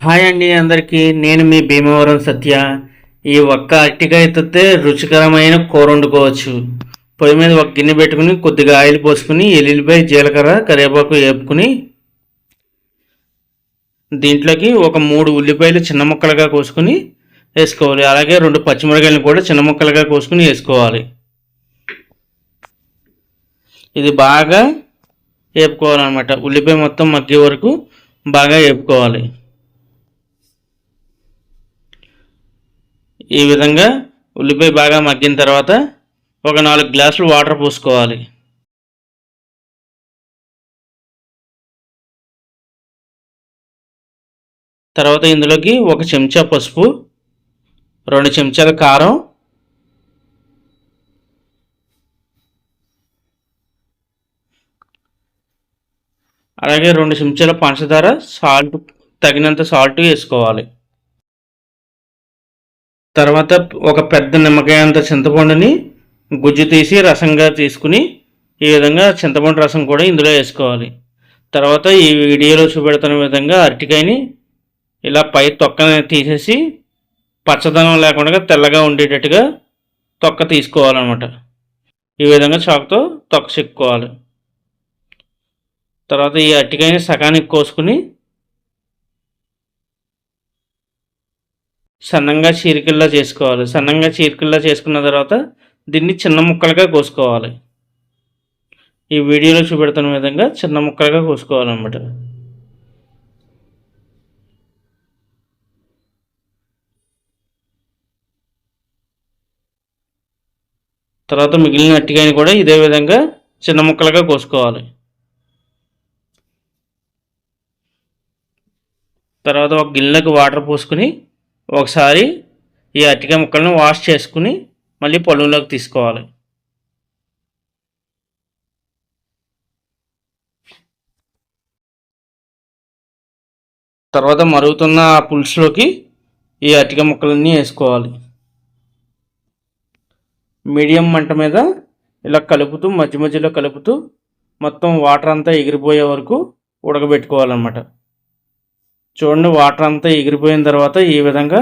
Hi అండి అందరికీ నేను మీ భీమవరం సత్య. ఈ ఒక్క అరటికాయ ఎత్తితే రుచికరమైన కూర వండుకోవచ్చు. పొయ్యి మీద ఒక గిన్నె పెట్టుకుని కొద్దిగా ఆయిల్ పోసుకుని ఎల్లుల్లిపాయ జీలకర్ర కరివేపాకు వేపుకుని దీంట్లోకి ఒక మూడు ఉల్లిపాయలు చిన్న ముక్కలుగా కోసుకుని వేసుకోవాలి. అలాగే రెండు పచ్చిమిరకాయలు కూడా చిన్న ముక్కలుగా కోసుకుని వేసుకోవాలి. ఇది బాగా వేపుకోవాలన్నమాట. ఉల్లిపాయ మొత్తం మగ్గే వరకు బాగా వేపుకోవాలి. ఈ విధంగా ఉల్లిపాయ బాగా మగ్గిన తర్వాత ఒక నాలుగు గ్లాసులు వాటర్ పోసుకోవాలి. తర్వాత ఇందులోకి ఒక చెంచా పసుపు రెండు చెంచాల కారం అలాగే రెండు చెంచాల పంచదార సాల్ట్ తగినంత సాల్ట్ వేసుకోవాలి. తర్వాత ఒక పెద్ద నిమ్మకాయ అంత చింతపండుని గుజ్జు తీసి రసంగా తీసుకుని ఈ విధంగా చింతపండు రసం కూడా ఇందులో వేసుకోవాలి. తర్వాత ఈ వీడియోలో చూపెడుతున్న విధంగా అరటికాయని ఇలా పై తొక్కని తీసేసి పచ్చదనం లేకుండా తెల్లగా ఉండేటట్టుగా తొక్క తీసుకోవాలన్నమాట. ఈ విధంగా చాకుతో తొక్క చెక్కుకోవాలి. తర్వాత ఈ అరటికాయని సగానికి కోసుకుని సన్నంగా చీరికల్లా చేసుకోవాలి. సన్నంగా చీరికల్లా చేసుకున్న తర్వాత దీన్ని చిన్న ముక్కలుగా కోసుకోవాలి. ఈ వీడియోలో చూపెడుతున్న విధంగా చిన్న ముక్కలుగా కోసుకోవాలన్నమాట. తర్వాత మిగిలిన అట్టికాయని కూడా ఇదే విధంగా చిన్న ముక్కలుగా కోసుకోవాలి. తర్వాత ఒక గిన్నెలకు వాటర్ పోసుకుని ఒకసారి ఈ అరటికాయ ముక్కలను వాష్ చేసుకుని మళ్ళీ పొలంలోకి తీసుకోవాలి. తర్వాత మరుగుతున్న ఆ పులుసులోకి ఈ అరటిక ముక్కలన్నీ వేసుకోవాలి. మీడియం మంట మీద ఇలా కలుపుతూ మధ్య మధ్యలో కలుపుతూ మొత్తం వాటర్ అంతా ఎగిరిపోయే వరకు ఉడకబెట్టుకోవాలన్నమాట. చూడండి వాటర్ అంతా ఎగిరిపోయిన తర్వాత ఈ విధంగా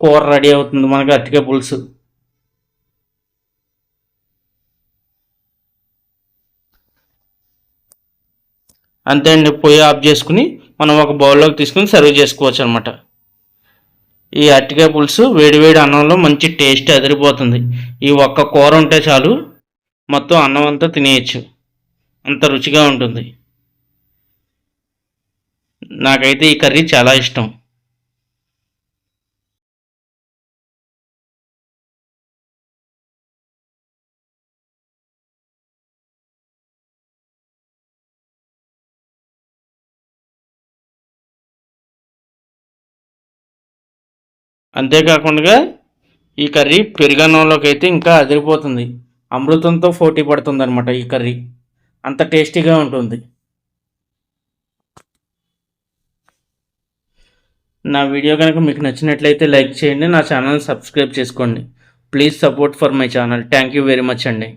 కూర రెడీ అవుతుంది. మనకి అరటికాయ పులుసు. అంతే అండి పొయ్యి ఆఫ్ చేసుకుని మనం ఒక బౌల్లోకి తీసుకుని సర్వ్ చేసుకోవచ్చు అనమాట ఈ అరటికాయ పులుసు వేడివేడి అన్నంలో మంచి టేస్ట్ అదిరిపోతుంది. ఈ ఒక్క కూర ఉంటే చాలు మొత్తం అన్నం అంతా తినేయచ్చు. అంత రుచిగా ఉంటుంది. నాకైతే ఈ కర్రీ చాలా ఇష్టం. అంతేకాకుండా ఈ కర్రీ పెరుగన్నంలోకి అయితే ఇంకా అదిరిపోతుంది. అమృతంతో పోటీ పడుతుంది అనమాట ఈ కర్రీ. అంత టేస్టీగా ఉంటుంది. నా వీడియో కనుక మీకు నచ్చినట్లయితే లైక్ చేయండి నా ఛానల్ సబ్స్క్రైబ్ చేసుకోండి. Please support for my channel. Thank you very much అండి.